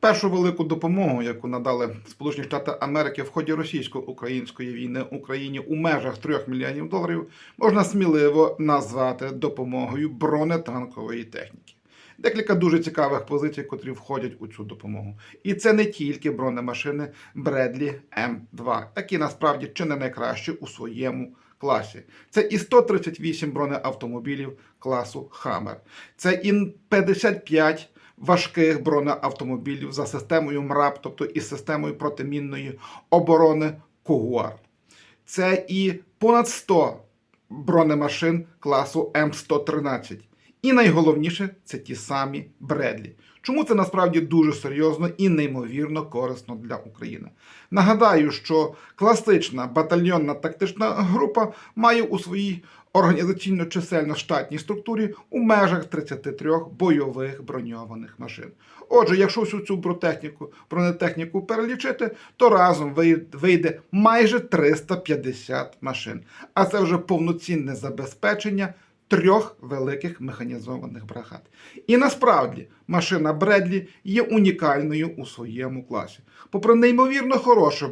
Першу велику допомогу, яку надали Сполучені Штати Америки в ході російсько-української війни Україні у межах 3 мільйонів доларів, можна сміливо назвати допомогою бронетанкової техніки. Декілька дуже цікавих позицій, котрі входять у цю допомогу. І це не тільки бронемашини Бредлі М2, які насправді чи не найкращі у своєму класі. Це і 138 бронеавтомобілів класу Хаммер. Це і 55 важких бронеавтомобілів за системою МРАП, тобто із системою протимінної оборони Кугуар. Це і понад 100 бронемашин класу М113. І найголовніше це ті самі Бредлі. Чому це насправді дуже серйозно і неймовірно корисно для України? Нагадаю, що класична батальйонна тактична група має у своїй організаційно-чисельно штатній структурі у межах 33 бойових броньованих машин. Отже, якщо всю цю бронетехніку, бронетехніку перелічити, то разом вий- вийде майже 350 машин. А це вже повноцінне забезпечення трьох великих механізованих бригад. І насправді машина Бредлі є унікальною у своєму класі. Попри неймовірно хороше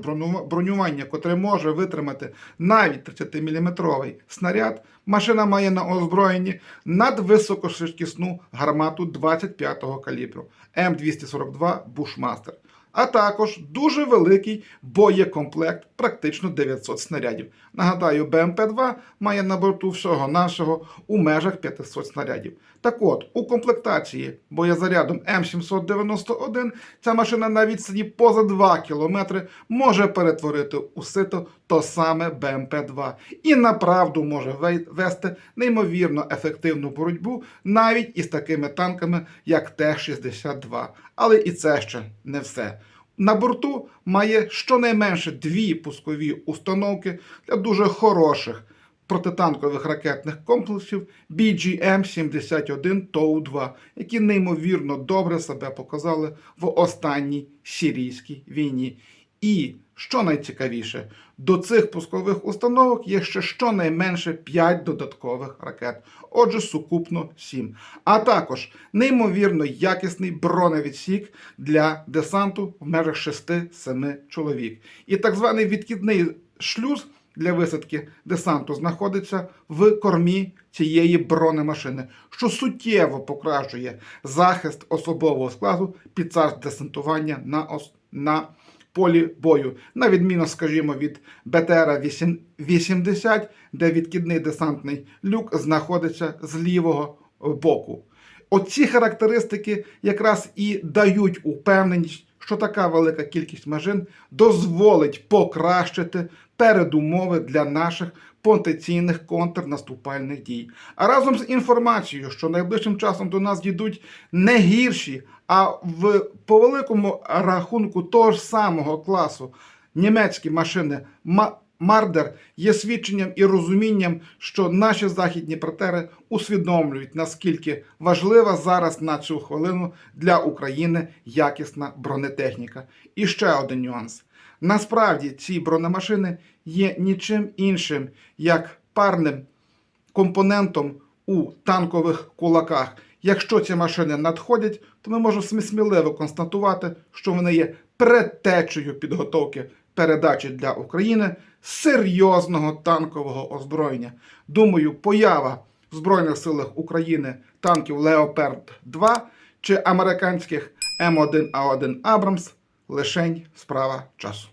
бронювання, котре може витримати навіть 30-мм снаряд, машина має на озброєнні надвисокошвидкісну гармату 25-го калібру М242 Bushmaster а також дуже великий боєкомплект, практично 900 снарядів. Нагадаю, БМП-2 має на борту всього нашого у межах 500 снарядів. Так от, у комплектації боєзарядом М791 ця машина на відстані поза 2 кілометри може перетворити у сито то саме БМП-2 і направду може вести неймовірно ефективну боротьбу навіть із такими танками, як Т-62. Але і це ще не все. На борту має щонайменше дві пускові установки для дуже хороших протитанкових ракетних комплексів BGM-71 ТОУ-2, які неймовірно добре себе показали в останній сирійській війні. І що найцікавіше, до цих пускових установок є ще щонайменше 5 додаткових ракет, отже, сукупно 7. А також неймовірно якісний броневідсік для десанту в межах 6-7 чоловік. І так званий відкидний шлюз для висадки десанту знаходиться в кормі цієї бронемашини, що суттєво покращує захист особового складу під час десантування на, на полі бою, на відміну, скажімо, від БТР 80, де відкидний десантний люк знаходиться з лівого боку. Оці характеристики якраз і дають упевненість, що така велика кількість машин дозволить покращити передумови для наших потенційних контрнаступальних дій. А разом з інформацією, що найближчим часом до нас дійдуть не гірші, а в по великому рахунку того ж самого класу німецькі машини Ма- Мардер є свідченням і розумінням, що наші західні партнери усвідомлюють, наскільки важлива зараз на цю хвилину для України якісна бронетехніка. І ще один нюанс. Насправді ці бронемашини є нічим іншим, як парним компонентом у танкових кулаках. Якщо ці машини надходять, то ми можемо сміливо констатувати, що вони є предтечею підготовки передачі для України серйозного танкового озброєння. Думаю, поява в Збройних силах України танків Леопард 2 чи американських М1А1 Абрамс лишень справа часу.